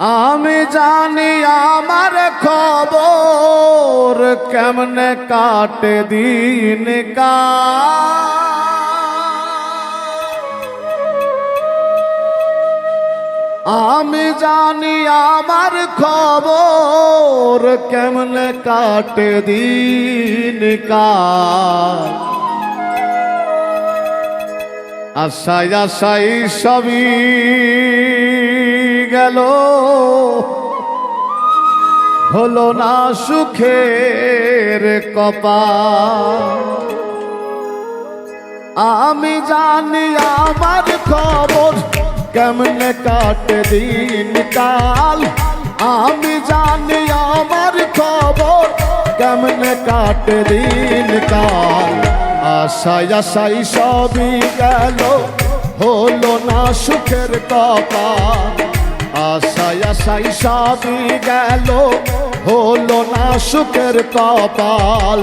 আমি জানি আমার খবর কেমনে কাটে দিন কা আমি জানি আমার খবর কেমনে কাটে দিন কা আশাই আশাই সবই গেল। হলো না সুখের কপা আমি জানি আমার খবর কেমনে কাটে দিন কাল আমি জানি আমার খবর কেমনে কাটে দিন কাল আশাই আশাই সবই গেল, হলো না সুখের কপা আশাই আশাই সবই গেল, হলো না সুখের কপাল।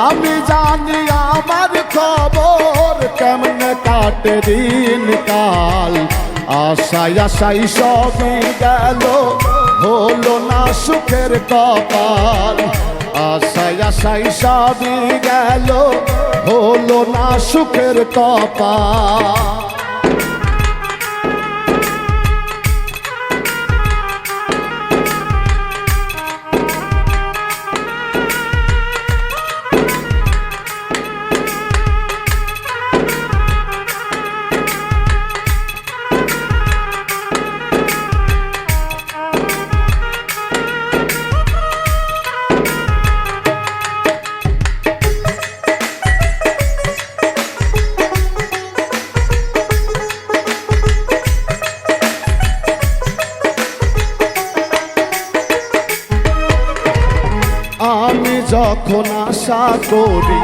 আমি জানি আমার খবর কেমনে কাটে দিন কাল আশাই আশাই সবই গেল, হলো না সুখের কপাল। আশাই আশাই সবই গেল, হলো না সুখের কপাল। যখন আশা করি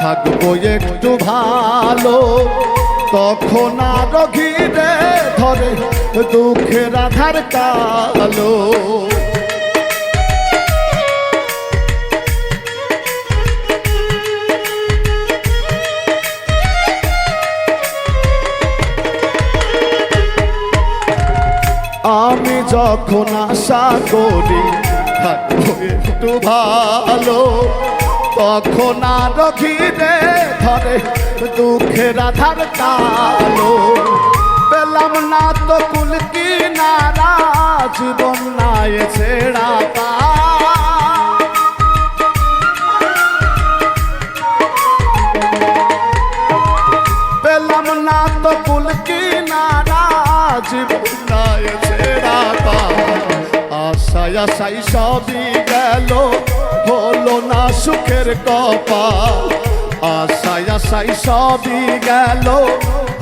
থাকব একটু ভালো, তখন আরও ঘিরে ধরে দুঃখের আধার কালো। আমি যখন আশা করি একটু ভালো, তখন আর ঘিরে ধরে দুঃখের আধার কালো। পেলাম না তো কুলকি নারা, জীবন নাই ছেড়া পা আশাই সবই গেল, হলো না সুখের কপা আশায় আশাই সবই গেল,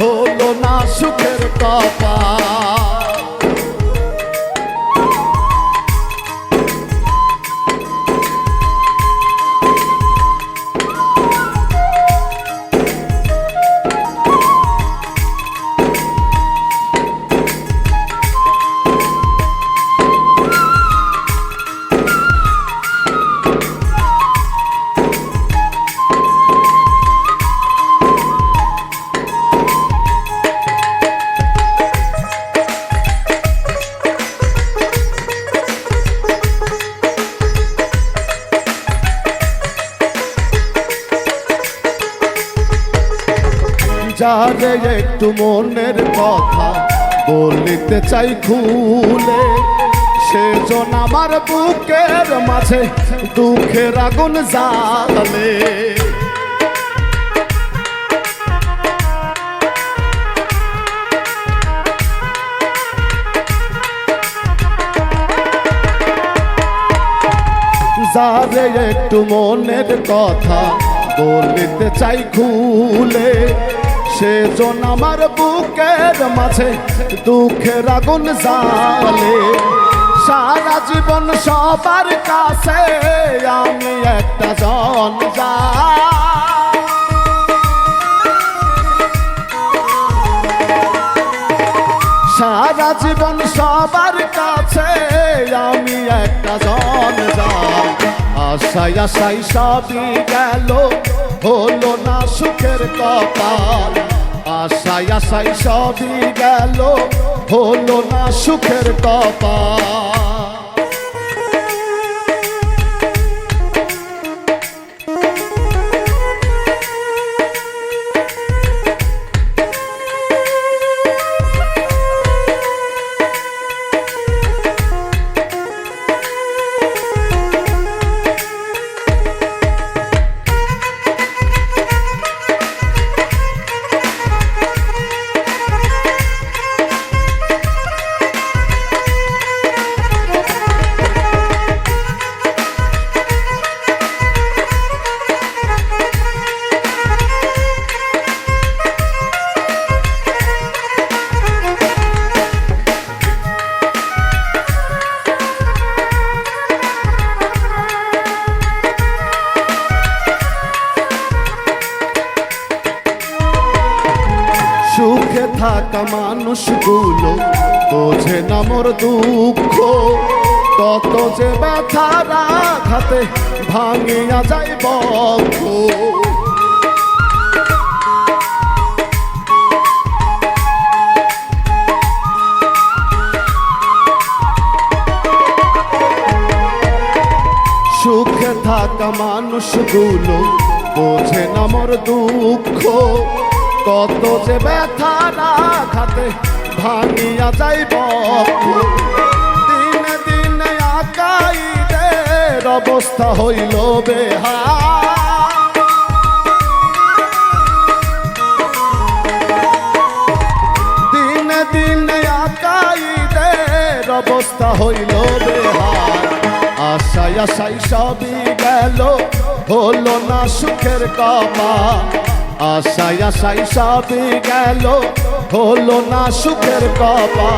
হলো না সুখের কপা যারে একটু মনের কথা, বলিতে চাই খুলে। সেজন আমার বুকের মাঝে দুঃখের আগুন জালে যারে একটু মনের কথা, বলিতে চাই খুলে। সেজন আমার বুকের মাঝে দুঃখের আগুন জালে সারা জীবন সবার কাছে আমি একটা জন যা সারা জীবন সবার কাছে আমি একটা জন যাই। আশাই আশাই সবই গেল। হলো না সুখের কপাল আশায় আশায় সবই গেল হলো না সুখের কপা মানুষগুলো বোঝে না মোর দুঃখ। তত যে ব্যথা রাখাতে ভাঙিয়া যায় বক্ষ। সুখে থাকা মানুষগুলো বোঝে না মোর দুঃখ। কত যে ব্যথা রাখাতে ভাঙিয়া যাইব। দিনে দিনে আকাইদের অবস্থা হইল বেহা দিনে দিনে আকাইদের অবস্থা হইল বেহার আশায় আশায় সবই গেল, হলো না সুখের কমা। আশায় আশায় সবই গেল, হলো না সুখের কমা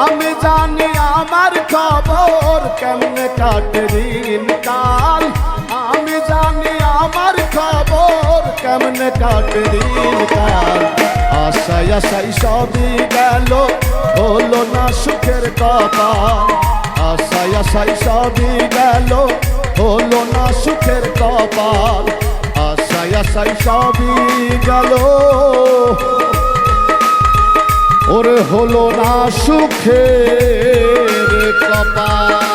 আমি জানি আমার খবর কেমনে কাটে দিন কাল আমি জানি আমার খবর কেমনে কাটে দিন কাল আশায় আশায় সবই গেল, হলো না সুখের কপাল। আশায় আশায় সবই গেল, হলো না সুখের কপাল। আশায় সবই গেল। ওরে হলো না সুখের কপাল।